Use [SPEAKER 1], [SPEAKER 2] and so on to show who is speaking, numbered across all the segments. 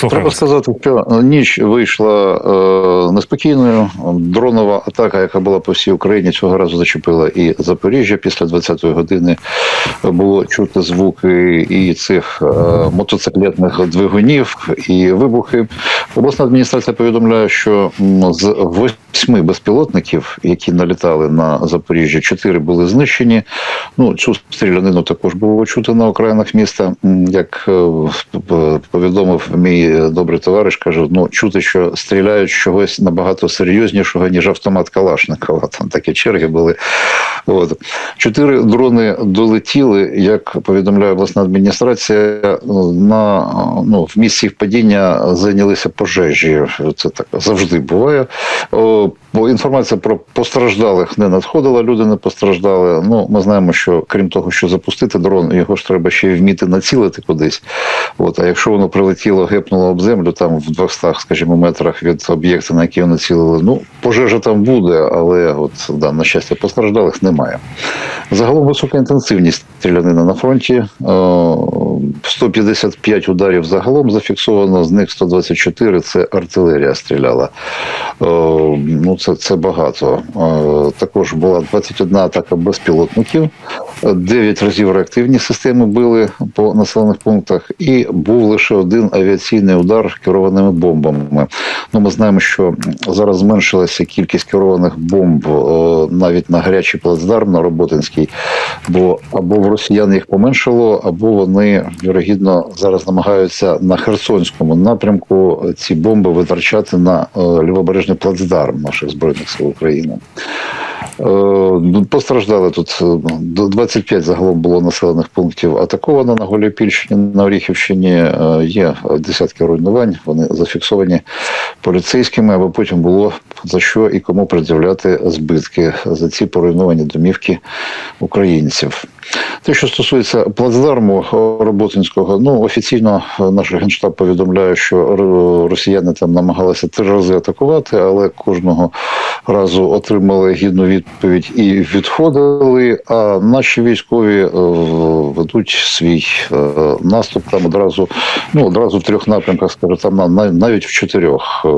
[SPEAKER 1] Треба сказати, що ніч вийшла е, неспокійною. Дронова атака, яка була по всій Україні, цього разу зачепила і Запоріжжя. Після 20-ї години було чути звуки і цих е, мотоциклетних двигунів, і вибухи. Обласна адміністрація повідомляє, що з восьми безпілотників, які налітали на Запоріжжя, чотири були знищені. Ну цю стрілянину також було чути на окраїнах міста. Як е, повідомив мій добрий товариш, каже: ну чути, що стріляють чогось набагато серйознішого, ніж автомат Калашникова. Там такі черги були. От чотири дрони долетіли, як повідомляє обласна адміністрація. На ну в місці падіння зайнялися пожежі. Це так завжди буває. Бо інформація про постраждалих не надходила, люди не постраждали. Ну, ми знаємо, що крім того, що запустити дрон, його ж треба ще й вміти націлити кудись. От, а якщо воно прилетіло, гепнуло об землю, там в 200, скажімо, метрах від об'єкта, на який вони націлили, ну пожежа там буде, але от да, на щастя, постраждалих немає. Загалом висока інтенсивність стрілянини на фронті. Е, 155 ударів загалом зафіксовано, з них 124 – це артилерія стріляла. Е, Ну, це, це багато. Е, Також була 21 атака безпілотників, 9 разів реактивні системи били по населених пунктах, і був лише один авіаційний удар керованими бомбами. Ну, ми знаємо, що зараз зменшилася кількість керованих бомб е, навіть на гарячий плацдарм на Роботинській, бо або в росіян їх поменшало, або вони вірогідно зараз намагаються на Херсонському напрямку ці бомби витрачати на е, лівобережний плацдарм наших збройних сил України. Е, ну, Постраждали тут е, до 25 загалом було населених пунктів атаковано на Голіопільщині, на Оріхівщині. Є десятки руйнувань. Вони зафіксовані поліцейськими, аби потім було за що і кому пред'являти збитки за ці поруйновані домівки українців. Те, що стосується плацдарму Роботинського, ну офіційно наш генштаб повідомляє, що росіяни там намагалися три рази атакувати, але кожного разу отримали гідну відповідь і відходили. А наші військові е, ведуть свій е, наступ там одразу, ну одразу в трьох напрямках, скажу, там на- на- навіть в чотирьох. Е,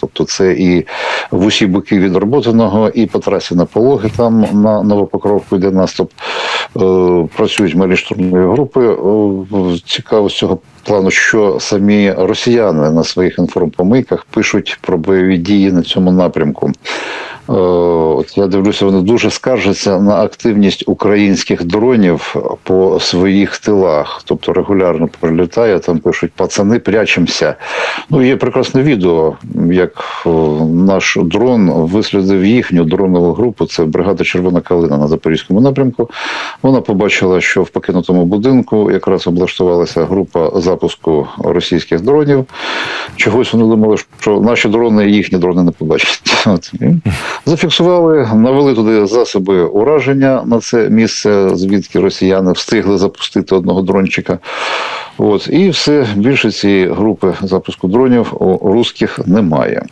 [SPEAKER 1] Тобто, це і в усі боки від Роботиного, і по трасі на пологи там на Новопокровку йде наступ. Е, Працюють малі штурмові групи. Е, Цікаво з цього плану, що самі росіяни на своїх інформпомийках пишуть про бойові дії на цьому напрямку. Е, От я дивлюся, вони дуже скаржаться на активність українських дронів по своїх тилах. Тобто регулярно прилітає, там пишуть пацани, прячемося. Ну, є прекрасне відео, як наш дрон вислідив їхню дронову групу. Це бригада Червона калина на Запорізькому напрямку. Вона побачила, що в покинутому будинку якраз облаштувалася група запуску російських дронів. Чогось вони думали, що наші дрони їхні дрони не побачать. Зафіксували, навели туди засоби ураження на це місце, звідки росіяни встигли запустити одного дрончика. От і все більше цієї групи запуску дронів у русських немає.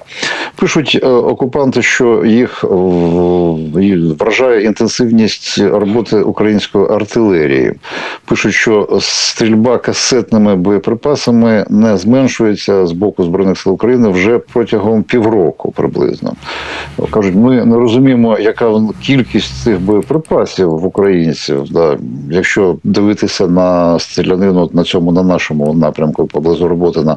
[SPEAKER 1] Пишуть е, окупанти, що їх вражає інтенсивність роботи української артилерії. Пишуть, що стрільба касетними боєприпасами не зменшується з боку збройних сил України вже протягом півроку приблизно. Кажуть, ми не розуміємо, яка кількість цих боєприпасів в українців, да, якщо дивитися на стрілянину на цьому на нашому напрямку поблизу Роботина.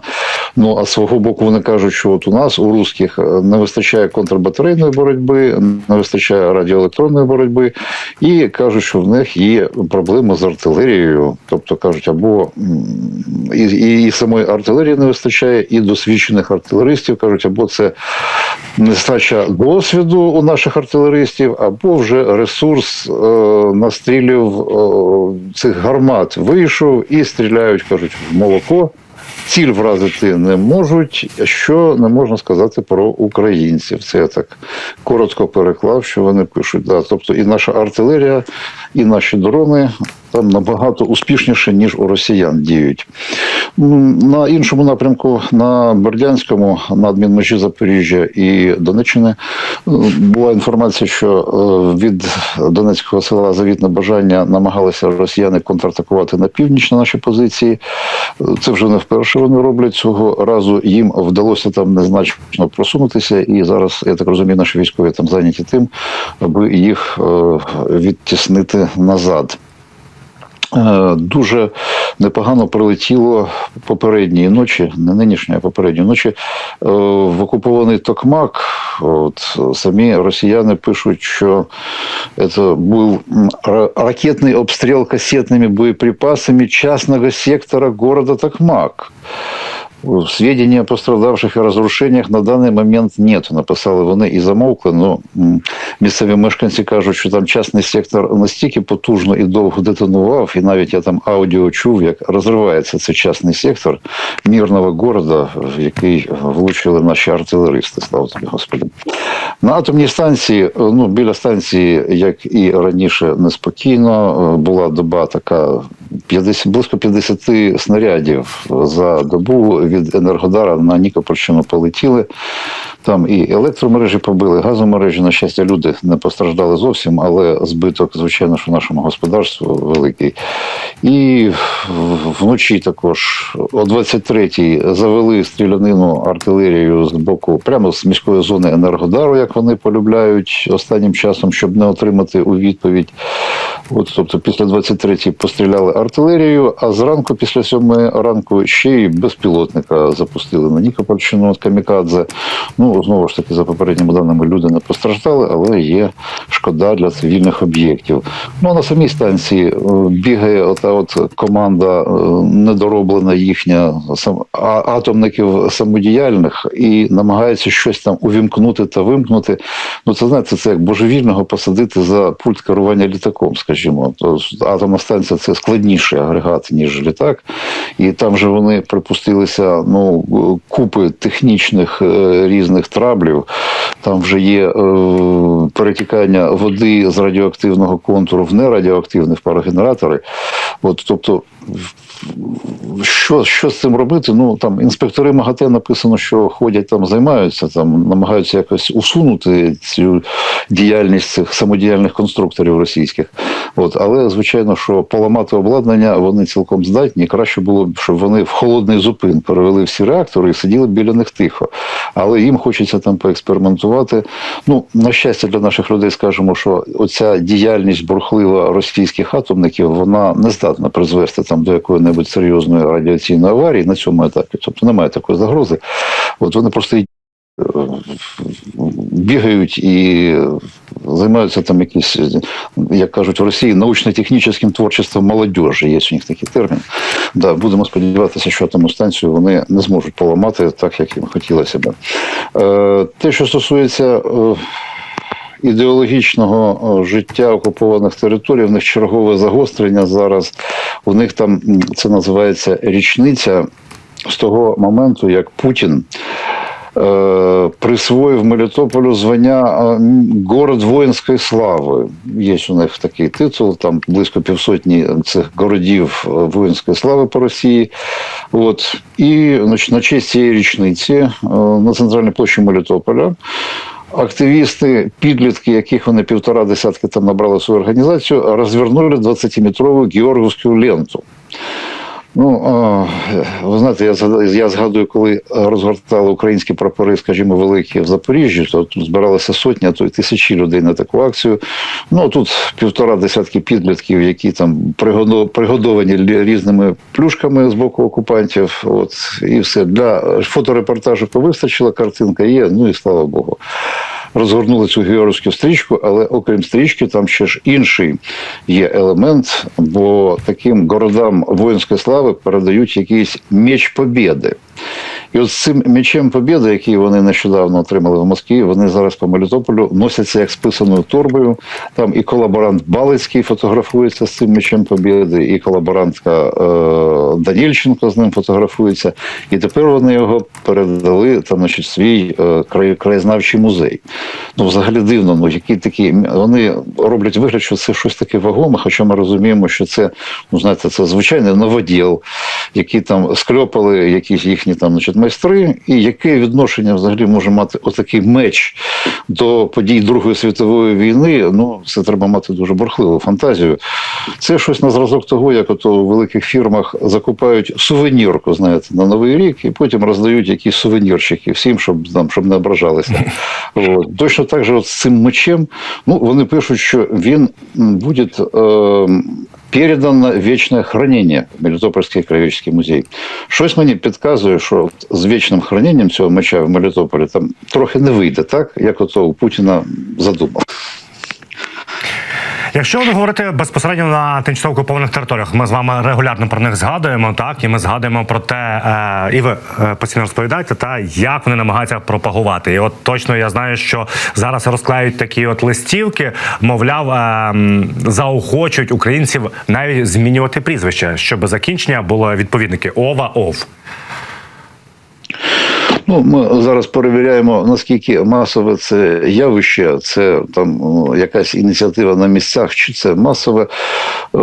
[SPEAKER 1] Ну а свого боку вони кажуть, що от у нас у русських не вистачає контрбатарейної боротьби, не вистачає радіоелектронної боротьби, і кажуть, що в них є проблеми з артилерією. Тобто кажуть, або і, і, і самої артилерії не вистачає, і досвідчених артилеристів кажуть, або це нестача досвіду у наших артилеристів, або вже ресурс е, настрілів е, цих гармат вийшов і стріляють, кажуть, в молоко. Ціль вразити не можуть, що не можна сказати про українців. Це я так коротко переклав, що вони пишуть. Да. Тобто і наша артилерія, і наші дрони там набагато успішніше, ніж у росіян діють. На іншому напрямку, на Бердянському, на адмінмежі Запоріжжя і Донеччини, е, була інформація, що е, від Донецького села Завітне Бажання намагалися росіяни контратакувати на північ на наші позиції. Це вже не вперше вони роблять цього разу. Їм вдалося там незначно просунутися, і зараз я так розумію, наші військові там зайняті тим, аби їх е, відтіснити назад. Е, Дуже непогано прилетіло попередньої ночі, не нинішньої, а попередньої ночі, е, в окупований Токмак. От самі росіяни пишуть, що це був ракетний обстріл касетними боєприпасами частного сектора города Токмак. Сведения о пострадавших і розрушеннях на даний момент нет. Написали вони і замовкли. Ну місцеві мешканці кажуть, що там частний сектор настільки потужно і довго детонував, і навіть я там аудіо чув, як розривається цей частний сектор мирного города, в який влучили наші артилеристи. Слава тобі, Господи. На атомній станції, ну біля станції, як і раніше, неспокійно. Була доба така 50, близько 50 снарядів за добу від Енергодара на Нікопольщину полетіли. Там і електромережі побили, газомережі. На щастя, люди не постраждали зовсім, але збиток, звичайно, що нашому господарству великий. І вночі також о 23-й завели стрілянину артилерією з боку, прямо з міської зони Енергодару, як вони полюбляють останнім часом, щоб не отримати у відповідь. От, тобто, після 23-ї постріляли артилерією, а зранку, після 7 ранку, ще й безпілотника запустили на Нікопольщину Камікадзе. Ну, знову ж таки, за попередніми даними, люди не постраждали, але є шкода для цивільних об'єктів. Ну, а на самій станції е, бігає ота от команда е, недороблена їхня атомників самодіяльних і намагається щось там увімкнути та вимкнути. Ну, це знаєте, це як божевільного посадити за пульт керування літаком, скажімо. То атомна станція це складніший агрегат, ніж літак. І там же вони припустилися ну, купи технічних е, різних траблів. Там вже є е, перетікання води з радіоактивного контуру в нерадіоактивні парогенератори. От, тобто, що, що з цим робити? Ну там інспектори МАГАТЕ написано, що ходять там, займаються там, намагаються якось усунути цю діяльність цих самодіяльних конструкторів російських. От, але звичайно, що поламати обладнання вони цілком здатні. Краще було б, щоб вони в холодний зупин перевели всі реактори і сиділи біля них тихо. Але їм хочеться там поекспериментувати. Ну, на щастя, для наших людей скажемо, що оця діяльність бурхлива російських атомників вона не здатна призвести там до якої-небудь серйозної радіаційної аварії на цьому етапі. Тобто немає такої загрози. От вони просто е, бігають і займаються там якісь, як кажуть в Росії, научно-технічним творчеством молодежі. Є у них такий термін. Да, будемо сподіватися, що атомну станцію вони не зможуть поламати так, як їм хотілося б. Е, те, що стосується. Ідеологічного е, життя окупованих територій, в них чергове загострення зараз. У них там це називається річниця з того моменту, як Путін е, присвоїв Мелітополю звання е, город воїнської слави. Є у них такий титул, там близько півсотні цих городів воїнської слави по Росії. От. І на честь цієї річниці на центральній площі Мелітополя. Активісти, підлітки, яких вони півтора десятки там набрали свою організацію, розвернули 20-метрову георгівську ленту. Ну, ви знаєте, я згадую, я згадую, коли розгортали українські прапори, скажімо, великі в Запоріжжі, то тут збиралися сотні, а то й тисячі людей на таку акцію. Ну тут півтора десятки підлітків, які там пригодо- пригодовані різними плюшками з боку окупантів. От і все для фоторепортажу вистачила, картинка є. Ну і слава Богу. Розгорнули цю георгівську стрічку, але окрім стрічки, там ще ж інший є елемент, бо таким городам воїнської слави передають якийсь меч побєди. І от з цим м'ячем Побєди, який вони нещодавно отримали в Москві, вони зараз по Мелітополю носяться як списаною торбою. Там і колаборант Балицький фотографується з цим м'ячем Побєди, і колаборантка е, Данільченко з ним фотографується. І тепер вони його передали там, значить, свій е, край, краєзнавчий музей. Ну, взагалі дивно, ну які такі вони роблять вигляд, що це щось таке вагоме, хоча ми розуміємо, що це, ну знаєте, це звичайний новоділ, які там скльопали якісь їхні там значить, майстри, і яке відношення взагалі може мати отакий меч до подій Другої світової війни. Ну, це треба мати дуже бурхливу фантазію. Це щось на зразок того, як ото у великих фірмах закупають сувенірку, знаєте, на новий рік, і потім роздають якісь сувенірчики всім, щоб там, щоб не ображалися. От. Точно так же от з цим мечем, ну вони пишуть, що він буде. Е, передан на храніння в Мелітопольський краєвичський музей. Щось мені підказує, що з вічним храненням цього меча в Мелітополі там трохи не вийде, так як ото у Путіна задумав.
[SPEAKER 2] Якщо ви говорите безпосередньо на тимчасово окупованих територіях, ми з вами регулярно про них згадуємо, так і ми згадуємо про те, е, і ви е, постійно розповідаєте, та як вони намагаються пропагувати. І от точно я знаю, що зараз розклеють такі от листівки, мовляв, е, заохочують українців навіть змінювати прізвище, щоб закінчення було відповідники ова ов.
[SPEAKER 1] Ну, ми зараз перевіряємо, наскільки масове це явище, це там ну, якась ініціатива на місцях, чи це масове, е,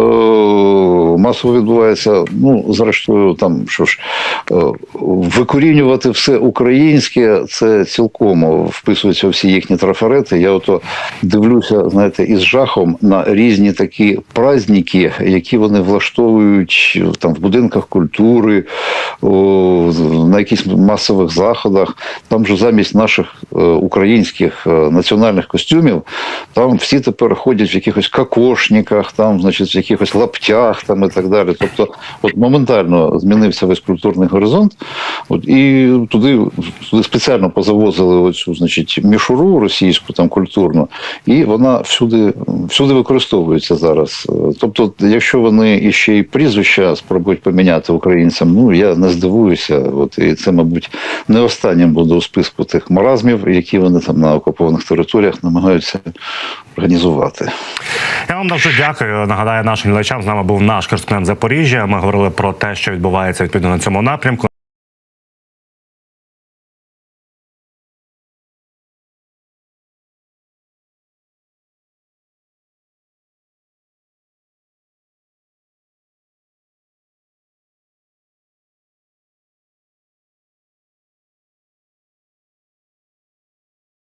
[SPEAKER 1] масово відбувається. Ну, зрештою, там що ж, е, викорінювати все українське, це цілком вписуються всі їхні трафарети. Я ото дивлюся, знаєте, із жахом на різні такі праздники, які вони влаштовують там в будинках культури, на якихось масових заходах. Там же замість наших е, українських е, національних костюмів, там всі тепер ходять в якихось кокошниках, там, значить, в якихось лаптях там і так далі. Тобто, от моментально змінився весь культурний горизонт, от, і туди, туди спеціально позавозили оцю, значить, мішуру російську там культурну, і вона всюди, всюди використовується зараз. Е, Тобто, якщо вони іще й прізвища спробують поміняти українцям, ну я не здивуюся. От і це, мабуть, не останнім буде у списку тих маразмів, які вони там на окупованих територіях намагаються організувати.
[SPEAKER 2] Я вам дуже дякую. Нагадаю нашим глядачам. З нами був наш кореспондент Запоріжжя. Ми говорили про те, що відбувається відповідно на цьому напрямку.